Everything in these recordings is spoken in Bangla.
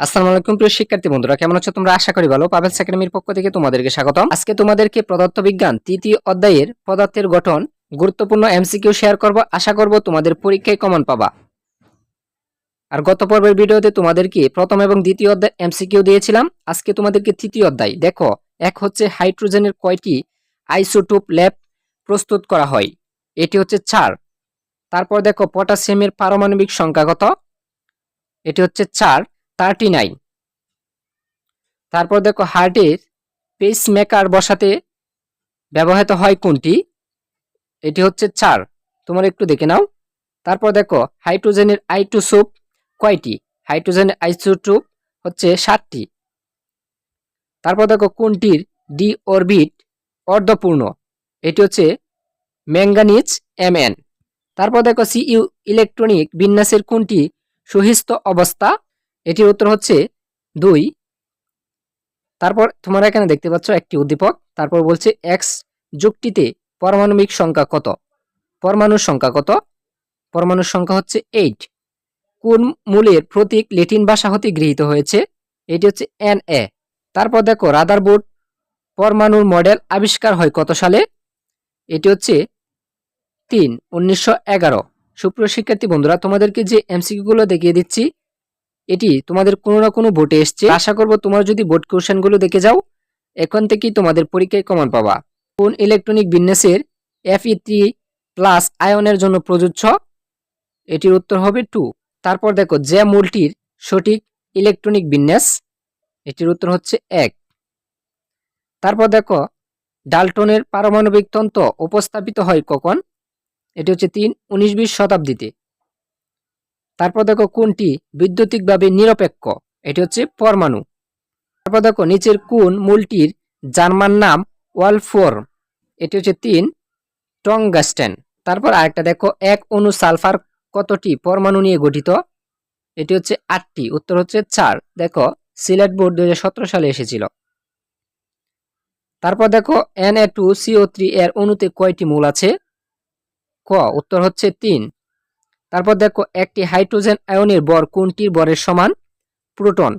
আসসালামু আলাইকুম প্রিয় শিক্ষার্থী বন্ধুরা, কেমন আছো তোমরা? আশা করি ভালো। পাবেলস একাডেমির পক্ষ থেকে তোমাদেরকে স্বাগতম। আজকে তোমাদেরকে পদার্থ বিজ্ঞান তৃতীয় অধ্যায়ের পদার্থের গঠন, গুরুত্বপূর্ণ এমসিকিউ শেয়ার করব। আশা করব তোমাদের পরীক্ষায় কমন পাবা। আর গত পর্বের ভিডিওতে তোমাদেরকে প্রথম এবং দ্বিতীয় অধ্যায় এমসিকিউ দিয়েছিলাম। আজকে তোমাদেরকে তৃতীয় অধ্যায়। দেখো, এক হচ্ছে হাইড্রোজেনের কয়টি আইসোটোপ ল্যাব প্রস্তুত করা হয়। এটি হচ্ছে চার তারপর দেখো, পটাশিয়ামের পারমাণবিক সংখ্যা কত? এটি হচ্ছে চার থার্টি নাইন তারপর দেখো হার্টের পেস মেকার বসাতে ব্যবহৃত হয় কোনটি? এটি হচ্ছে চার। তোমরা একটু দেখে নাও। তারপর দেখো হাইড্রোজেনের আইটোসোপ কয়টি? হাইড্রোজেনের আইসোটোপ হচ্ছে সাতটি। তারপর দেখো কোনটির ডি অরবিট অর্ধপূর্ণ? এটি হচ্ছে ম্যাঙ্গানিজ এম এন তারপর দেখো সিইউ ইলেকট্রনিক বিন্যাসের কোনটি? সহিস্থ অবস্থা এটির উত্তর হচ্ছে দুই। তারপর তোমরা এখানে দেখতে পাচ্ছ একটি উদ্দীপক। তারপর বলছে এক্স যুক্তিতে পারমাণবিক সংখ্যা কত? পরমাণুর সংখ্যা কত? পরমাণুর সংখ্যা হচ্ছে এইট কোন মূলের প্রতীক লেটিন ভাষা হতে গৃহীত হয়েছে? এটি হচ্ছে এন এ তারপর দেখো, রাদার রাদারবোর্ড পরমাণুর মডেল আবিষ্কার হয় কত সালে? এটি হচ্ছে তিন, উনিশশো এগারো। সুপ্রিয় শিক্ষার্থী বন্ধুরা, তোমাদেরকে যে এমসিকিউ গুলো দেখিয়ে দিচ্ছি এটি তোমাদের কোনো না কোনো বোর্ডে এসছে। আশা করব তোমরা যদি বোর্ড কোশ্চেনগুলো দেখে যাও এখন থেকেই তোমাদের পরীক্ষায় কমন পাবা। কোন ইলেকট্রনিক বিন্যাসের এফই থ্রি প্লাস আয়নের জন্য প্রযোজ্য? এটির উত্তর হবে টু তারপর দেখো যে মূলটির সঠিক ইলেকট্রনিক বিন্যাস এটির উত্তর হচ্ছে এক। তারপর দেখো ডাল্টনের পারমাণবিক তন্ত্র উপস্থাপিত হয় কখন? এটি হচ্ছে তিন উনিশ বিশ শতাব্দীতে। তারপর দেখো কোনটি? বৈদ্যুতিকভাবে নিরপেক্ষ। এটি হচ্ছে পরমাণু। তারপর দেখো নিচের কোন মূলটির জার্মান নাম ওয়ালফোর। এটি হচ্ছে তিন টংগাস্টেন তারপর আরেকটা দেখো, এক অণু সালফার কতটি পরমাণু নিয়ে গঠিত? এটি হচ্ছে আটটি, উত্তর হচ্ছে চার। দেখো, সিলেট বোর্ড দুই হাজার সতেরো সালে এসেছিল। তারপর দেখো, N A two CO three এর অণুতে কয়টি মূল আছে? ক, উত্তর হচ্ছে তিন। তারপর দেখো একটি হাইড্রোজেন আয়নের বর কোনটির বরের সমান? প্রোটন।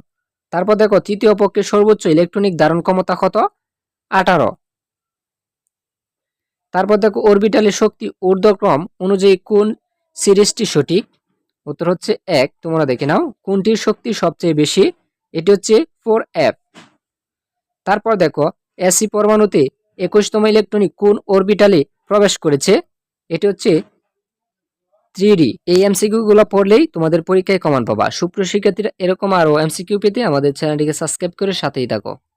তারপর দেখো তৃতীয় পক্ষের সর্বোচ্চ ইলেকট্রনিক ধারণ ক্ষমতা কত? আঠারো। তারপর দেখো অরবিটালের শক্তি ঊর্ধ্বক্রম অনুযায়ী কোন সিরিজটি সঠিক? উত্তর হচ্ছে এক। তোমরা দেখে নাও, কোনটির শক্তি সবচেয়ে বেশি? এটি হচ্ছে ফোর এফ। তারপর দেখো এসি পরমাণুতে একুশতম ইলেকট্রনিক কোন অরবিটালে প্রবেশ করেছে? এটি হচ্ছে থ্রি এই এমসিকিউ গুলো পড়লেই তোমাদের পরীক্ষায় কমান পাবা। সুপ্রিয় শিক্ষার্থীরা, এরকম আরও এমসিকিউ পেতে আমাদের চ্যানেলটিকে সাবস্ক্রাইব করে সাথেই থাকো।